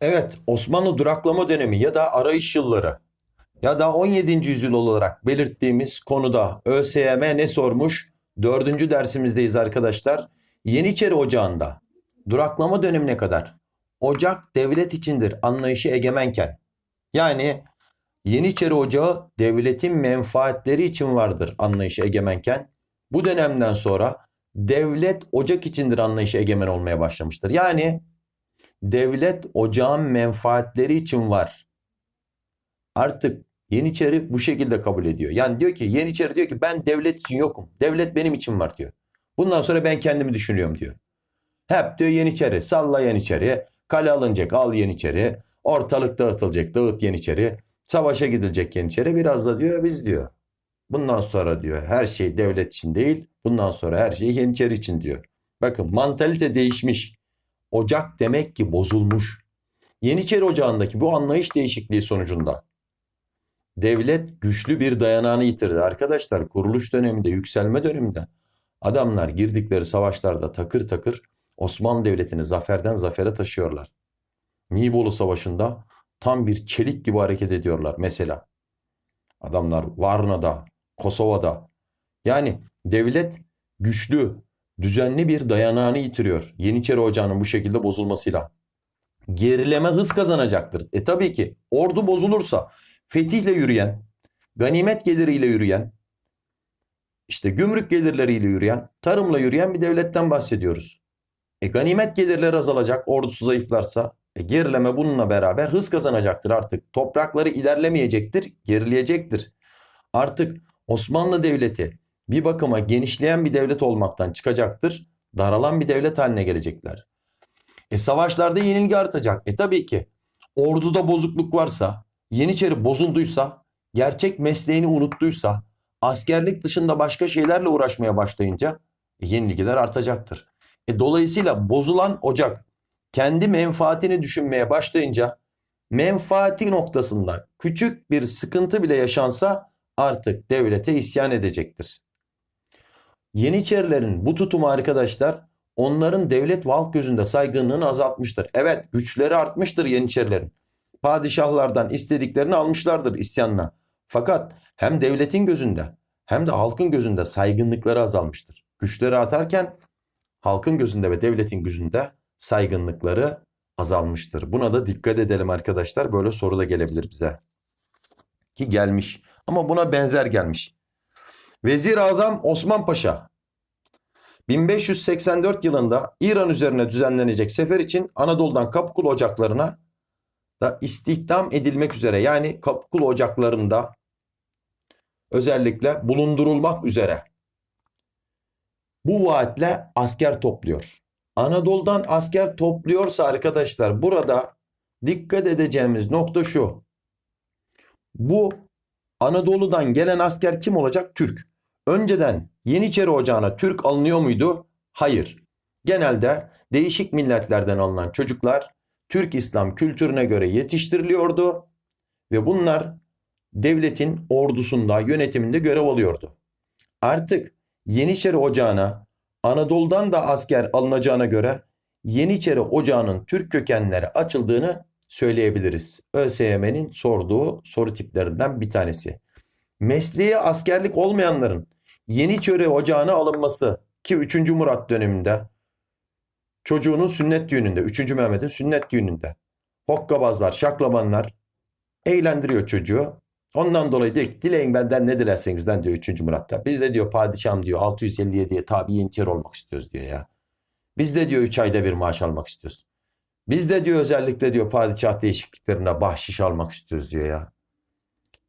Evet, Osmanlı duraklama dönemi ya da arayış yılları ya da 17. yüzyıl olarak belirttiğimiz konuda ÖSYM ne sormuş? Dördüncü dersimizdeyiz arkadaşlar. Yeniçeri Ocağı'nda duraklama dönemine kadar ocak devlet içindir anlayışı egemenken yani Yeniçeri Ocağı devletin menfaatleri için vardır anlayışı egemenken bu dönemden sonra devlet ocak içindir anlayışı egemen olmaya başlamıştır. Yani devlet ocağın menfaatleri için var. Artık Yeniçeri bu şekilde kabul ediyor. Yani diyor ki Yeniçeri diyor ki ben devlet için yokum. Devlet benim için var diyor. Bundan sonra ben kendimi düşünüyorum diyor. Hep diyor Yeniçeri salla Yeniçeri. Kale alınacak al Yeniçeri. Ortalık dağıtılacak dağıt Yeniçeri. Savaşa gidilecek Yeniçeri. Biraz da diyor biz diyor. Bundan sonra diyor her şey devlet için değil. Bundan sonra her şey Yeniçeri için diyor. Bakın mantalite değişmiş. Ocak demek ki bozulmuş. Yeniçeri Ocağı'ndaki bu anlayış değişikliği sonucunda devlet güçlü bir dayanağını yitirdi. Arkadaşlar kuruluş döneminde, yükselme döneminde adamlar girdikleri savaşlarda takır takır Osmanlı Devleti'ni zaferden zafere taşıyorlar. Nibolu Savaşı'nda tam bir çelik gibi hareket ediyorlar mesela. Adamlar Varna'da, Kosova'da. Yani devlet güçlü, düzenli bir dayanağını yitiriyor. Yeniçeri Ocağı'nın bu şekilde bozulmasıyla. Gerileme hız kazanacaktır. E tabii ki ordu bozulursa fetihle yürüyen, ganimet geliriyle yürüyen, işte gümrük gelirleriyle yürüyen, tarımla yürüyen bir devletten bahsediyoruz. E ganimet gelirleri azalacak, ordusu zayıflarsa e, gerileme bununla beraber hız kazanacaktır artık. Toprakları ilerlemeyecektir, gerileyecektir. Artık Osmanlı Devleti bir bakıma genişleyen bir devlet olmaktan çıkacaktır. Daralan bir devlet haline gelecekler. E savaşlarda yenilgi artacak. E tabii ki orduda bozukluk varsa, Yeniçeri bozulduysa, gerçek mesleğini unuttuysa, askerlik dışında başka şeylerle uğraşmaya başlayınca e, yenilgiler artacaktır. E, dolayısıyla bozulan ocak kendi menfaatini düşünmeye başlayınca menfaati noktasında küçük bir sıkıntı bile yaşansa artık devlete isyan edecektir. Yeniçerilerin bu tutumu arkadaşlar onların devlet halk gözünde saygınlığını azaltmıştır. Evet güçleri artmıştır Yeniçerilerin. Padişahlardan istediklerini almışlardır isyanla. Fakat hem devletin gözünde hem de halkın gözünde saygınlıkları azalmıştır. Güçleri artarken halkın gözünde ve devletin gözünde saygınlıkları azalmıştır. Buna da dikkat edelim arkadaşlar. Böyle soru da gelebilir bize. Ki gelmiş. Ama buna benzer gelmiş. Vezir Azam Osman Paşa 1584 yılında İran üzerine düzenlenecek sefer için Anadolu'dan Kapıkulu ocaklarına da istihdam edilmek üzere yani Kapıkulu ocaklarında özellikle bulundurulmak üzere bu vaatle asker topluyor. Anadolu'dan asker topluyorsa arkadaşlar burada dikkat edeceğimiz nokta şu. Bu Anadolu'dan gelen asker kim olacak? Türk. Önceden Yeniçeri Ocağı'na Türk alınıyor muydu? Hayır. Genelde değişik milletlerden alınan çocuklar Türk İslam kültürüne göre yetiştiriliyordu ve bunlar devletin ordusunda, yönetiminde görev alıyordu. Artık Yeniçeri Ocağı'na Anadolu'dan da asker alınacağına göre Yeniçeri Ocağı'nın Türk kökenleri açıldığını söyleyebiliriz. ÖSYM'nin sorduğu soru tiplerinden bir tanesi. Mesleği askerlik olmayanların Yeniçeri Ocağı'na alınması ki 3. Murat döneminde çocuğunun sünnet düğününde, 3. Mehmet'in sünnet düğününde hokkabazlar, şaklabanlar eğlendiriyor çocuğu. Ondan dolayı diyor ki dileyin benden ne dilersenizden diyor 3. Murat'ta. Biz de diyor padişahım diyor 657'ye tabi yeniçeri olmak istiyoruz diyor ya. Biz de diyor 3 ayda bir maaş almak istiyoruz. Biz de diyor özellikle diyor padişah değişikliklerine bahşiş almak istiyoruz diyor ya.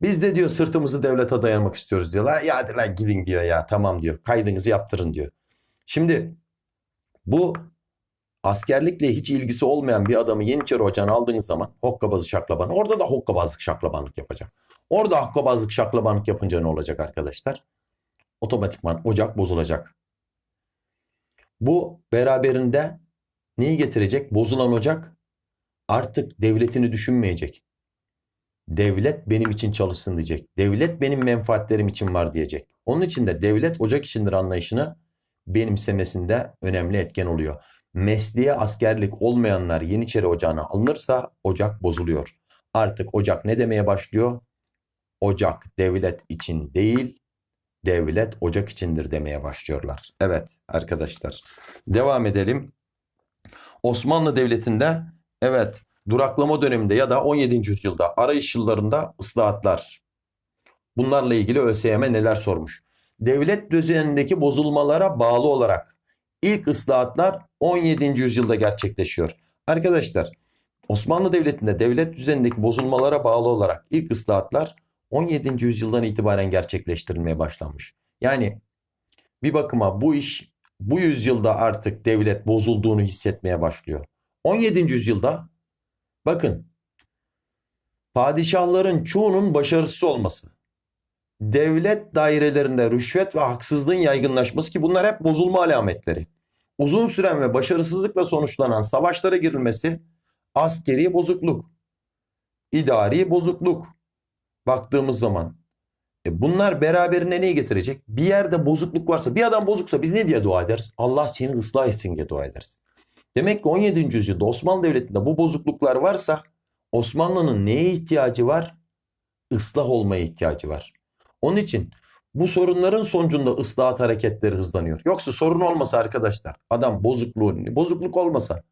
Biz de diyor sırtımızı devlete dayamak istiyoruz diyorlar. Ya hadi lan gidin diyor ya tamam diyor. Kaydınızı yaptırın diyor. Şimdi bu askerlikle hiç ilgisi olmayan bir adamı Yeniçeri Ocağı'na aldığınız zaman hokkabazı şaklaban orada da hokkabazlık şaklabanlık yapacak. Orada hokkabazlık şaklabanlık yapınca ne olacak arkadaşlar? Otomatikman ocak bozulacak. Bu beraberinde neyi getirecek? Bozulan ocak artık devletini düşünmeyecek. Devlet benim için çalışsın diyecek. Devlet benim menfaatlerim için var diyecek. Onun için de devlet ocak içindir anlayışını benimsemesinde önemli etken oluyor. mesleğe askerlik olmayanlar Yeniçeri Ocağı'na alınırsa ocak bozuluyor. Artık ocak ne demeye başlıyor? Ocak devlet için değil, devlet ocak içindir demeye başlıyorlar. Evet arkadaşlar devam edelim. Osmanlı Devleti'nde evet duraklama döneminde ya da 17. yüzyılda arayış yıllarında ıslahatlar. Bunlarla ilgili ÖSYM neler sormuş? Devlet düzenindeki bozulmalara bağlı olarak ilk ıslahatlar 17. yüzyılda gerçekleşiyor. Arkadaşlar Osmanlı Devleti'nde devlet düzenindeki bozulmalara bağlı olarak ilk ıslahatlar 17. yüzyıldan itibaren gerçekleştirilmeye başlanmış. Yani bir bakıma bu iş bu yüzyılda artık devlet bozulduğunu hissetmeye başlıyor. 17. yüzyılda bakın padişahların çoğunun başarısız olması, devlet dairelerinde rüşvet ve haksızlığın yaygınlaşması ki bunlar hep bozulma alametleri. Uzun süren ve başarısızlıkla sonuçlanan savaşlara girilmesi askeri bozukluk, idari bozukluk baktığımız zaman e bunlar beraberine neyi getirecek? Bir yerde bozukluk varsa, bir adam bozuksa biz ne diye dua ederiz? Allah seni ıslah etsin diye dua ederiz. Demek ki 17. yüzyılda Osmanlı Devleti'nde bu bozukluklar varsa Osmanlı'nın neye ihtiyacı var? Islah olmaya ihtiyacı var. Onun için bu sorunların sonucunda ıslahat hareketleri hızlanıyor. Yoksa sorun olmasa arkadaşlar adam bozukluğu, bozukluk olmasa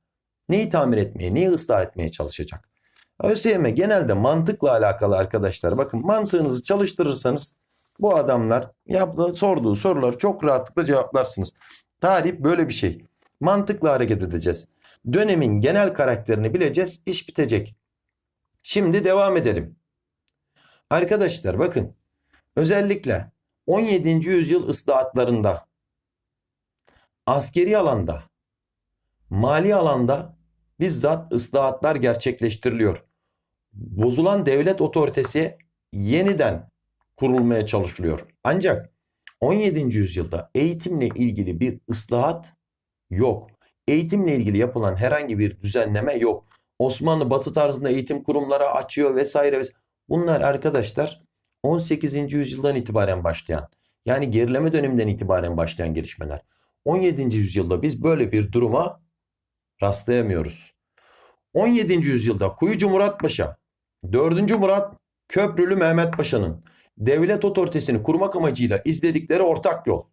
neyi tamir etmeye, neyi ıslah etmeye çalışacak? ÖSYM genelde mantıkla alakalı arkadaşlar. Bakın mantığınızı çalıştırırsanız bu adamlar yaptığı, sorduğu soruları çok rahatlıkla cevaplarsınız. Tarih böyle bir şey. Mantıkla hareket edeceğiz. Dönemin genel karakterini bileceğiz. iş bitecek. Şimdi devam edelim. Arkadaşlar bakın özellikle 17. yüzyıl ıslahatlarında askeri alanda mali alanda bizzat ıslahatlar gerçekleştiriliyor. Bozulan devlet otoritesi yeniden kurulmaya çalışılıyor. Ancak 17. yüzyılda eğitimle ilgili bir ıslahat yok. Eğitimle ilgili yapılan herhangi bir düzenleme yok. Osmanlı Batı tarzında eğitim kurumları açıyor vesaire. vesaire. Bunlar arkadaşlar 18. yüzyıldan itibaren başlayan yani gerileme döneminden itibaren başlayan gelişmeler. 17. yüzyılda biz böyle bir duruma rastlayamıyoruz. 17. yüzyılda Kuyucu Murat Paşa, 4. Murat Köprülü Mehmet Paşa'nın devlet otoritesini kurmak amacıyla izledikleri ortak yol.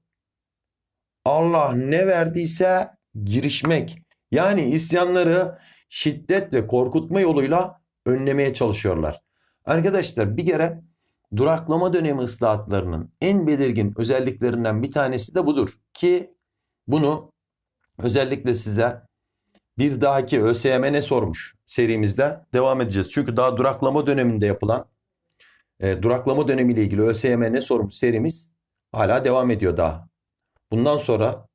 Allah ne verdiyse girişmek. Yani isyanları şiddet ve korkutma yoluyla önlemeye çalışıyorlar. Arkadaşlar bir kere duraklama dönemi ıslahatlarının en belirgin özelliklerinden bir tanesi de budur. Ki bunu özellikle size bir dahaki ÖSYM ne sormuş serimizde devam edeceğiz. Çünkü daha duraklama döneminde yapılan e, duraklama dönemiyle ilgili ÖSYM ne sormuş serimiz hala devam ediyor daha. Bundan sonra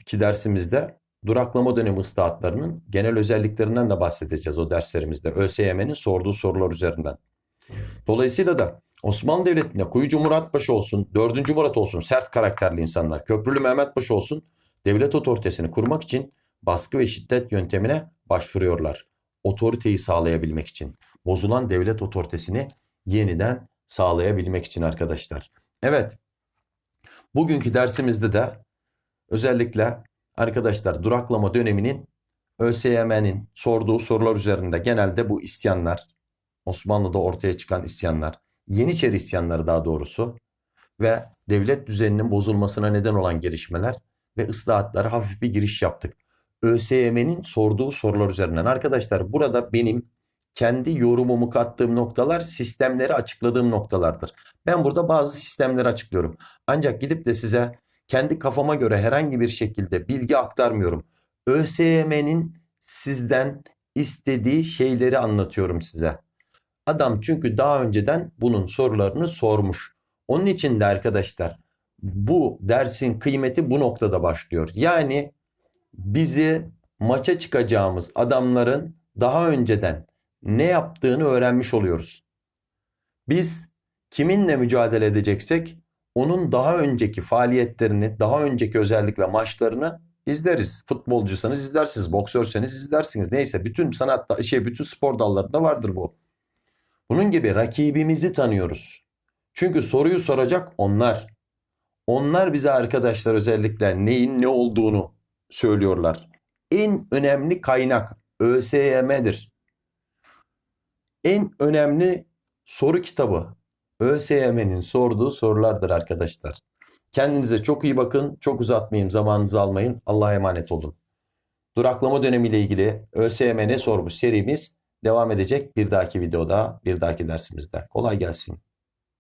iki dersimizde duraklama dönemi ıslahatlarının genel özelliklerinden de bahsedeceğiz o derslerimizde. ÖSYM'nin sorduğu sorular üzerinden. Dolayısıyla da Osmanlı Devleti'nde Kuyucu Murat Paşa olsun, 4. Murat olsun sert karakterli insanlar, Köprülü Mehmet Paşa olsun devlet otoritesini kurmak için baskı ve şiddet yöntemine başvuruyorlar. Otoriteyi sağlayabilmek için. Bozulan devlet otoritesini yeniden sağlayabilmek için arkadaşlar. Evet. Bugünkü dersimizde de özellikle arkadaşlar duraklama döneminin ÖSYM'nin sorduğu sorular üzerinde genelde bu isyanlar, Osmanlı'da ortaya çıkan isyanlar, Yeniçeri isyanları daha doğrusu ve devlet düzeninin bozulmasına neden olan gelişmeler ve ıslahatlara hafif bir giriş yaptık. ÖSYM'nin sorduğu sorular üzerinden. Arkadaşlar burada benim kendi yorumumu kattığım noktalar sistemleri açıkladığım noktalardır. Ben burada bazı sistemleri açıklıyorum. Ancak gidip de size kendi kafama göre herhangi bir şekilde bilgi aktarmıyorum. ÖSYM'nin sizden istediği şeyleri anlatıyorum size. Adam çünkü daha önceden bunun sorularını sormuş. Onun için de arkadaşlar bu dersin kıymeti bu noktada başlıyor. Yani bizi maça çıkacağımız adamların daha önceden ne yaptığını öğrenmiş oluyoruz. Biz kiminle mücadele edeceksek onun daha önceki faaliyetlerini, daha önceki özellikle maçlarını izleriz. Futbolcusanız izlersiniz, boksörseniz izlersiniz. Neyse bütün sanatta şey bütün spor dallarında vardır bu. Bunun gibi rakibimizi tanıyoruz. Çünkü soruyu soracak onlar. Onlar bize arkadaşlar özellikle neyin ne olduğunu söylüyorlar. en önemli kaynak ÖSYM'dir. En önemli soru kitabı ÖSYM'nin sorduğu sorulardır arkadaşlar. Kendinize çok iyi bakın. Çok uzatmayayım. Zamanınızı almayın. Allah'a emanet olun. Duraklama dönemiyle ilgili ÖSYM ne sormuş serimiz devam edecek bir dahaki videoda, bir dahaki dersimizde. Kolay gelsin.